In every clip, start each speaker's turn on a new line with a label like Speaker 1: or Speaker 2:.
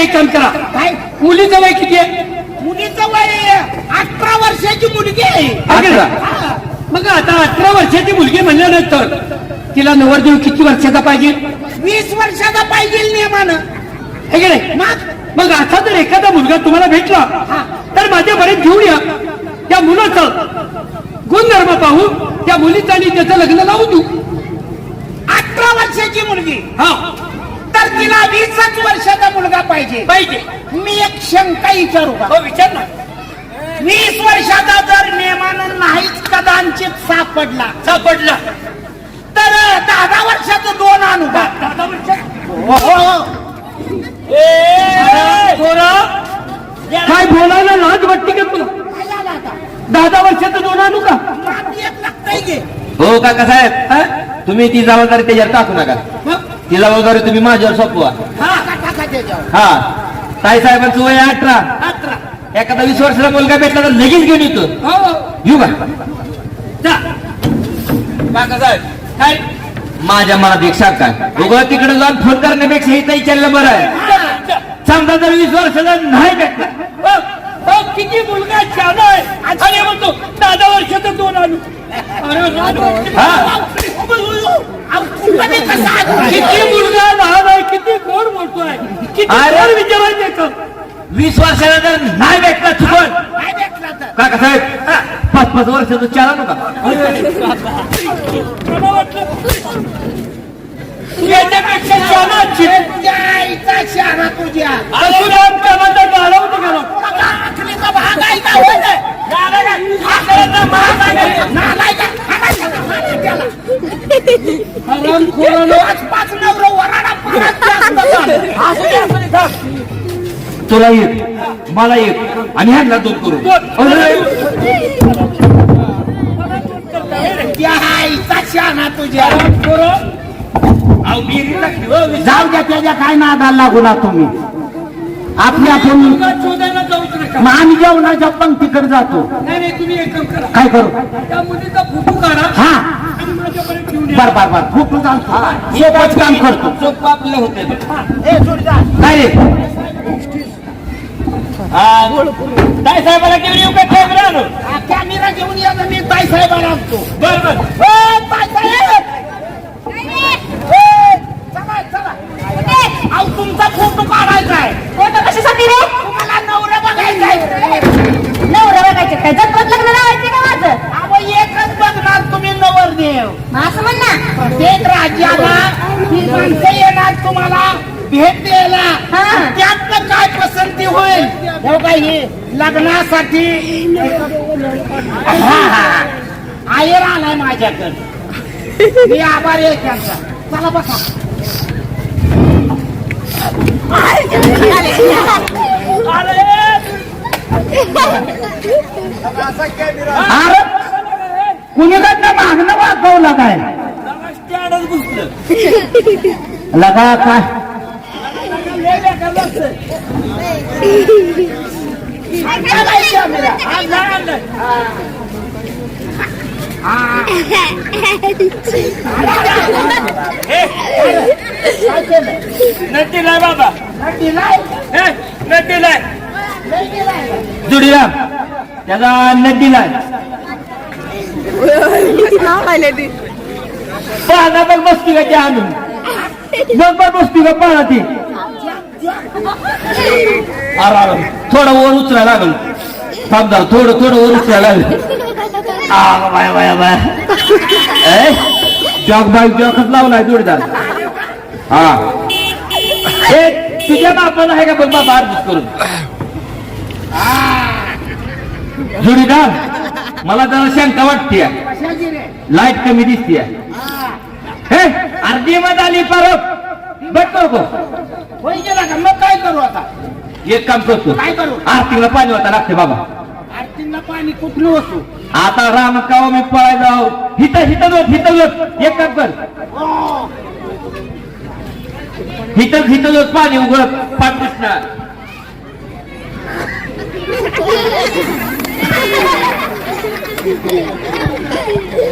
Speaker 1: एक काम करा.
Speaker 2: काय?
Speaker 1: मुलीचं वय किती आहे?
Speaker 2: मुलीचं वय अठरा वर्षाची मुलगी आहे? हा.
Speaker 1: मग आता अठरा वर्षाची मुलगी म्हणल्यानंतर तिला नवरदेव किती वर्षाचा पाहिजे?
Speaker 2: वीस वर्षाचा पाहिजे नियमानं.
Speaker 1: हे की नाही?
Speaker 2: मग?
Speaker 1: मग असा जर एखादा मुलगा तुम्हाला भेटला तर माझ्यापर्यंत घेऊन या. त्या मुलाचं गुणधर्म पाहू त्या मुलीचं आणि त्याचं लग्न लावून देऊ.
Speaker 2: अठरा वर्षाची मुलगी.
Speaker 1: हा.
Speaker 2: तर तिला वीसच वर्षाचा मुलगा पाहिजे.
Speaker 1: पाहिजे.
Speaker 2: मी एक शंका विचारू का?
Speaker 1: हो विचार ना.
Speaker 2: वीस वर्षाचा जर नियमानं नाहीच कदाचित सापडला.
Speaker 1: सापडला.
Speaker 2: तर दहा दहा वर्षाचं दोन आणू का
Speaker 1: दादा वर्षात
Speaker 2: हो, हो.
Speaker 1: काय बोलायला लाज वाटते का तुला?
Speaker 2: आता?
Speaker 1: दहा वर्षाचं दोन आणू का?
Speaker 2: की.
Speaker 3: हो काका साहेब.
Speaker 1: हा?
Speaker 3: तुम्ही ती जबाबदारी त्याच्यावर टाकू नका.
Speaker 1: मग?
Speaker 3: ती जबाबदारी तुम्ही माझ्यावर सोपवा. हा ताई साहेबांचं वय अठरा.
Speaker 1: अठरा.
Speaker 3: एखादा वीस वर्षाचा मुलगा भेटला तर लगेच घेऊन येतो.
Speaker 1: हो.
Speaker 3: येऊ
Speaker 1: काय?
Speaker 3: माझ्या मनात एक शाखा आहे उगं तिकडे जाऊन फोन करण्यापेक्षा इथं विचारलं बरं आहे. समजा जर वीस वर्षाचा नाही भेटला.
Speaker 1: हो, हो, किती मुलगा छान आहे. म्हणतो दादा वर्षाचं दोन आणू. अरे लाज वाटते.
Speaker 3: हा.
Speaker 2: कसं?
Speaker 1: किती मुलगा लहान आहे किती गोड मोठो आहे किती
Speaker 3: अरे.
Speaker 1: गोड विचारायचे का
Speaker 3: वीस वर्षाला जर नाही भेटला चुकून.
Speaker 2: नाही भेटला तर.
Speaker 3: काका साहेब? पाच पाच वर्षाचं चाला नका.
Speaker 1: मला वाटलं याच्यापेक्षा छान आहे.
Speaker 2: त्या आईचा शहाणा तुझ्या
Speaker 1: अजून आमच्यामध्ये घालवतो गेलो
Speaker 2: बघा,
Speaker 3: तुला एक मला एक आणि ह्यांना दोन करू.
Speaker 2: जाऊ द्या त्याच्या काय नादाला लागू ना तुम्ही. आपल्या आपण मग आम्ही जेवणाच्या पंक्तीकडे जातो.
Speaker 1: नाही नाही तुम्ही एक काम करा.
Speaker 2: काय करू?
Speaker 1: त्या मुलीचा फोटो काढा
Speaker 2: हा.
Speaker 1: आणि
Speaker 2: बर बर बर. खूप सोबत काम करतो.
Speaker 3: आपलं होते काय रे?
Speaker 1: साहेबाला घेऊन येऊ का कॅमेरा
Speaker 2: हा घेऊन या ना, मी ताई साहेबाला आणतो.
Speaker 1: बर बर
Speaker 2: ए, ताई साहेब! ए, चला, चला. अहो, तुमचा फोटो काढायचा आहे
Speaker 4: फोटो कशासाठी रे
Speaker 2: तुम्हाला नवरा बघायचा आहे
Speaker 4: नवरा बघायचे काय जत्रेत लग्न लावायचे का माझं
Speaker 2: अहो एकच बघणार तुम्ही नवरदेव
Speaker 4: मग असं म्हण ना
Speaker 2: प्रत्येक राज्याला ही माणसं येणार तुम्हाला भेट द्यायला
Speaker 4: हा.
Speaker 2: त्यात काय पसंती होईल? हे लग्नासाठी हा, हा. आयर आलाय माझ्याकडे. मी आभारी आहे त्यांचा. चला बघा अरे! कुणीकडनं मागणं वागवलं काय?
Speaker 1: स्टँडच घुसलं.
Speaker 2: लगा काय?
Speaker 1: नदी नाही बाबा. हे नदी नाही.
Speaker 3: जुडीराम त्याचा नदीला पाहना पण मस्ती का त्या आणून मग पण मस्ती का पाहना ती. अरे थोडं वर उचला लागल. थांब थोडं थोडं वर उचला लागल. आ बाय बाय बाय जॉक बाय जॉकच लावलाय जोडीदार. हा. ए तुझ्या बापाला आहे का बघ बाबा अर्जित करून? जोडीदार मला जरा शंका वाटते लाइट कमी दिसते हे अर्धी मत आली परत नको
Speaker 2: गेला का? मग काय करू आता?
Speaker 3: एक काम करतो.
Speaker 2: काय करू?
Speaker 3: आरतीला पाणी वाटा लागते बाबा.
Speaker 2: आरतीला पाणी कुठलं होतो?
Speaker 3: आता राम कावा मी पळाय जाऊ? हिथं हिथं जोत हिथं जोत एक काम कर. हिथं हिथं जोत पाणी उघड. पाठ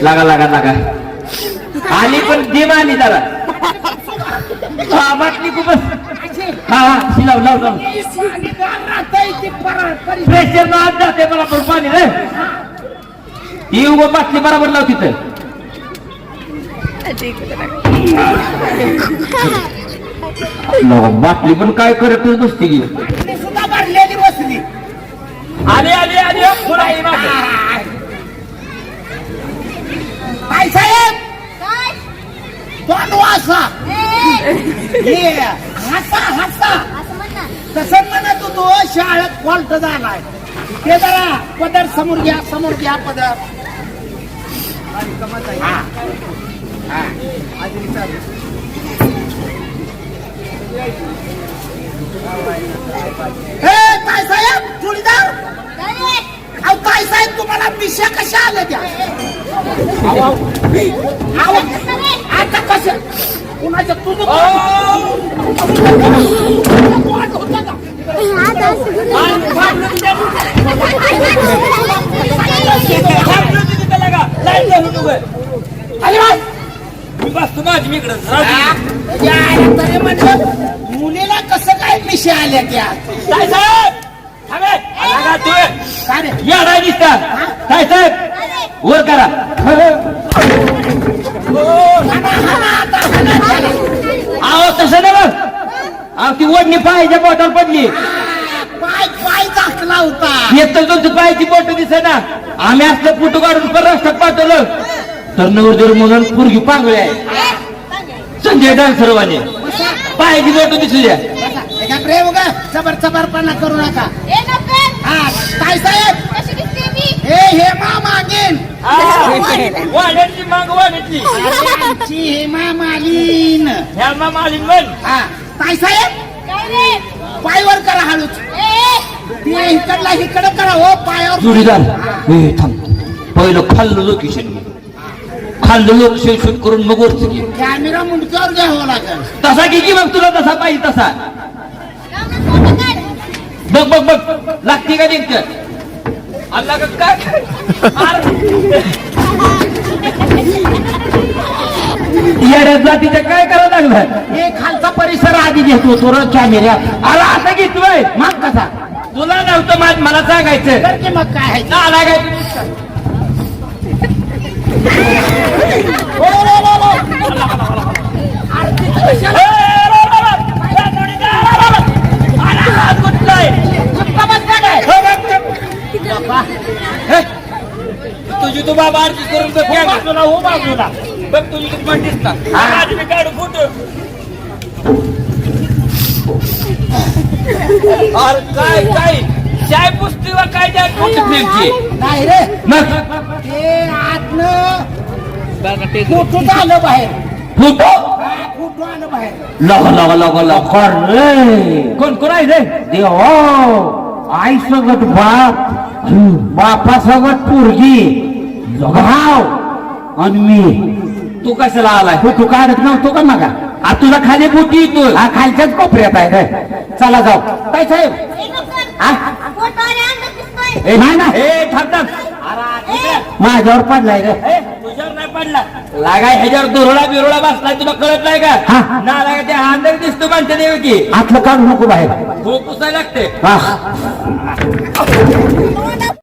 Speaker 3: लागा लागा लागा. आली पण जिम आली जरा. हा, खूपच. हा हा शिलाव लाव लाव प्रेशर आज जाते मला पण पाणी रे ही उभं बाटली बरोबर लाव तिथं. बाटली पण काय करत नसती. की आले आले आले पुढे आहे मागं.
Speaker 2: काय साहेब
Speaker 4: काय
Speaker 2: तोंड वासा हे हसा हसा. तसं म्हणत होतो शाळेत फॉल्ट झालाय. ते जरा पदर समोर घ्या समोर घ्या पदर. हा. हा. हे काय साहेब? चुडीदार? अहो काय साहेब तुम्हाला मिशा कशा आल्या त्या? कुणाच्या तुझं अरे वा. या, तरी म्हणलं मुलीला कसं काय मिशा आल्या त्या?
Speaker 3: काय साहेब
Speaker 2: काय
Speaker 3: साहेब वर करा अहो तसं नाही बघ अहो ती ओढणी पायाच्या बोटावर पडली.
Speaker 2: पाय पाय झाकला होता
Speaker 3: येत तर तुमची पायाची बोट दिसे ना आम्ही असलं फोटो काढून परराष्ट्रात पाठवलं. तर नवरदेव म्हणून पूर्वी पांगळे आहे. संजय डान्सरवाने पायाची बोट दिसू द्या.
Speaker 2: एका प्रेम ग चबर चबरपणा करू नका.
Speaker 4: ए, नोकर,
Speaker 2: हा काय साहेब?
Speaker 4: मी?
Speaker 2: हे हेमा मागेन.
Speaker 3: वाड्याची माग वाड्याची
Speaker 2: आमची हेमा मालीन
Speaker 3: ह्या मालिन म्हण.
Speaker 2: हा. काय साहेब? पायवर करा हळूच ते इकडला इकडं करा हो पायावर.
Speaker 3: जोडीदार हे थांब. पहिलं खाल्लं लोकेशन घे खाल्लं लोकेशन शूट करून मग वरच घे
Speaker 2: कॅमेरा मुंडक्यावर घ्यावं लागेल.
Speaker 3: तसा घे की मग तुला तसा पाहिजे तसा. बघ बघ बघ. लागते का नेमकं? अल्ला का काय? येड्या जातीच्या काय करायला लागलं
Speaker 2: हे खालचा आधी घेतो तो र कॅमेऱ्यात
Speaker 3: आला असा घेतोय.
Speaker 2: मग कसा?
Speaker 3: तुला नव्हतं माझ मला सांगायचं.
Speaker 2: तर की मग काय? आहे?
Speaker 3: आला काय? तुझी तू बाबा आरती करून बघ
Speaker 2: बाजूला हो बाजूला.
Speaker 3: बघ तुझी तू दिसतात आज मी काढू फोटो अरे काय काय? चाय पुसती वा काय त्या फोटो फिरची
Speaker 2: नाही रे.
Speaker 3: मग
Speaker 2: ते आतनं फोटो आलं बाहेर.
Speaker 3: फोटो?
Speaker 2: हा, फोटो आलं बाहेर.
Speaker 3: लगा लगा लगा लगा रे. कोण कोण आहे रे? देव आई सगत बाप बापा सगत पोरगी. भाव आणि मी. तू कशाला आलाय? तू तू काढत नव्हतो का मगा? आ तुला खाली बोटी येतो हा खालच्याच कोपऱ्यात आहे रे चला जाऊ. काय साहेब.
Speaker 4: ए,
Speaker 3: हा? नाही. ना माझ्यावर पडलाय रे. तुझ्यावर नाही पडला. लागाय ह्याच्यावर दुरळा बिरोळा बसलाय तुला कळत नाही का? ना लागा त्या अंदर दिसतो म्हणते देव की.
Speaker 1: आतलं काढू नको बाहेर.
Speaker 3: हो पुसायला लागते.
Speaker 1: हा.